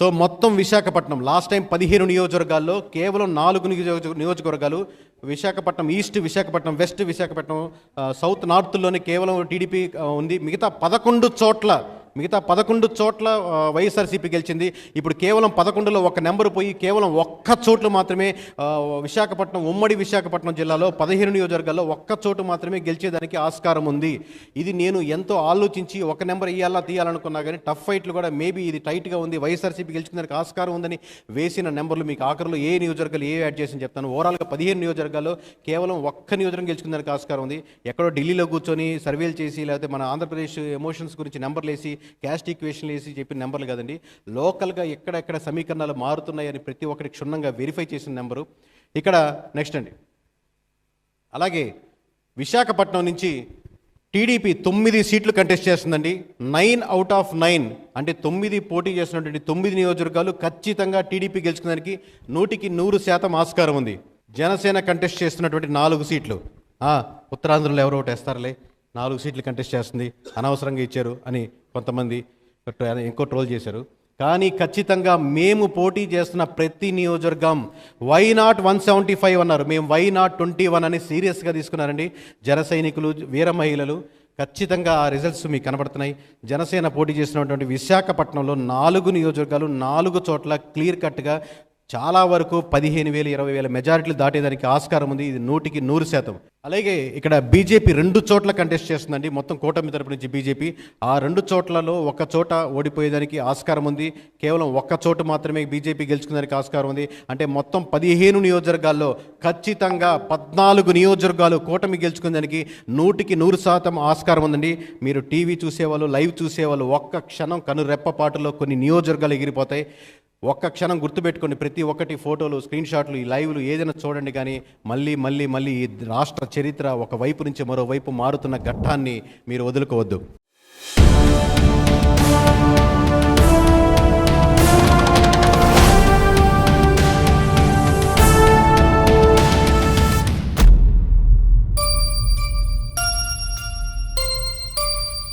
So మొత్తం Visakhapatnam last time పదిహేను నియోజకవర్గాల్లో కేవలం నాలుగు నియోజక నియోజకవర్గాలు Visakhapatnam east Visakhapatnam west Visakhapatnam uh, south నార్త్లోనే కేవలం టీడీపీ uh, ఉంది. మిగతా పదకొండు చోట్ల మిగతా పదకొండు చోట్ల వైఎస్ఆర్సీపీ గెలిచింది. ఇప్పుడు కేవలం పదకొండులో ఒక నెంబర్ పోయి కేవలం ఒక్క చోట్లు మాత్రమే విశాఖపట్నం ఉమ్మడి విశాఖపట్నం జిల్లాలో పదిహేను నియోజకవర్గాల్లో ఒక్క చోటు మాత్రమే గెలిచేదానికి ఆస్కారం ఉంది. ఇది నేను ఎంతో ఆలోచించి ఒక నెంబర్ ఇయ్యాలా తీయాలనుకున్నా కానీ టఫ్ ఫైట్లు కూడా మేబీ ఇది టైట్గా ఉంది. వైఎస్ఆర్సీపీ గెలుచుకునేందుకు ఆస్కారం ఉందని వేసిన నెంబర్లు మీకు ఆఖరిలో ఏ నియోజకవర్గాలు ఏ యాడ్ చేసి చెప్తాను. ఓవరాల్గా పదిహేను నియోజకవర్గాల్లో కేవలం ఒక్క నియోజకవర్గం గెలుచుకునేందుకు ఆస్కారం ఉంది. ఎక్కడో ఢిల్లీలో కూర్చొని సర్వేలు చేసి లేకపోతే మన ఆంధ్రప్రదేశ్ ఎమోషన్స్ గురించి నెంబర్లు వేసి క్యాస్ట్ ఈక్వేషన్లు వేసి చెప్పిన నెంబర్లు కదండి. లోకల్గా ఎక్కడెక్కడ సమీకరణాలు మారుతున్నాయని ప్రతి ఒక్కరికి క్షుణ్ణంగా వెరిఫై చేసిన నెంబరు. ఇక్కడ నెక్స్ట్ అండి. అలాగే విశాఖపట్నం నుంచి టీడీపీ తొమ్మిది సీట్లు కంటెస్ట్ చేస్తుందండి. నైన్ అవుట్ ఆఫ్ నైన్ అంటే తొమ్మిది పోటీ చేస్తున్నటువంటి తొమ్మిది నియోజకవర్గాలు ఖచ్చితంగా టీడీపీ గెలుచుకోవడానికి నూటికి నూరు శాతం ఆస్కారం ఉంది. జనసేన కంటెస్ట్ చేస్తున్నటువంటి నాలుగు సీట్లు. ఉత్తరాంధ్రలో ఎవరో ఒకటి వేస్తారులే. నాలుగు సీట్లు కంటెస్ట్ చేస్తుంది. అనవసరంగా ఇచ్చారు అని కొంతమంది ఇంకో ట్రోల్ చేశారు. కానీ ఖచ్చితంగా మేము పోటీ చేస్తున్న ప్రతి నియోజకవర్గం why not one seventy five అన్నారు. మేము వై నాట్ ట్వంటీ వన్ అని సీరియస్గా తీసుకున్నారండి. జన సైనికులు వీర మహిళలు ఖచ్చితంగా ఆ రిజల్ట్స్ మీకు కనబడుతున్నాయి. జనసేన పోటీ చేసినటువంటి విశాఖపట్నంలో నాలుగు నియోజకవర్గాలు నాలుగు చోట్ల క్లియర్ కట్గా చాలా వరకు పదిహేను వేలు ఇరవై వేల మెజారిటీలు దాటేదానికి ఆస్కారం ఉంది. ఇది నూటికి నూరు శాతం. అలాగే ఇక్కడ బీజేపీ రెండు చోట్ల కంటెస్ట్ చేస్తుందండి. మొత్తం కూటమి తరపు నుంచి బీజేపీ. ఆ రెండు చోట్లలో ఒక చోట ఓడిపోయేదానికి ఆస్కారం ఉంది. కేవలం ఒక్క చోటు మాత్రమే బీజేపీ గెలుచుకునేదానికి ఆస్కారం ఉంది. అంటే మొత్తం పదిహేను నియోజకవర్గాల్లో ఖచ్చితంగా పద్నాలుగు నియోజకవర్గాలు కూటమి గెలుచుకునేదానికి నూటికి నూరు శాతం ఆస్కారం ఉందండి. మీరు టీవీ చూసేవాళ్ళు లైవ్ చూసేవాళ్ళు ఒక్క క్షణం కనురెప్పపాటులో కొన్ని నియోజకవర్గాలు ఎగిరిపోతాయి. ఒక్క క్షణం గుర్తుపెట్టుకోండి ప్రతి ఒక్కటి ఫోటోలు స్క్రీన్ షాట్లు ఈ లైవ్లు ఏదైనా చూడండి కానీ మళ్ళీ మళ్ళీ మళ్ళీ ఈ రాష్ట్ర చరిత్ర ఒక వైపు నుంచి మరోవైపు మారుతున్న ఘట్టాన్ని మీరు వదులుకోవద్దు.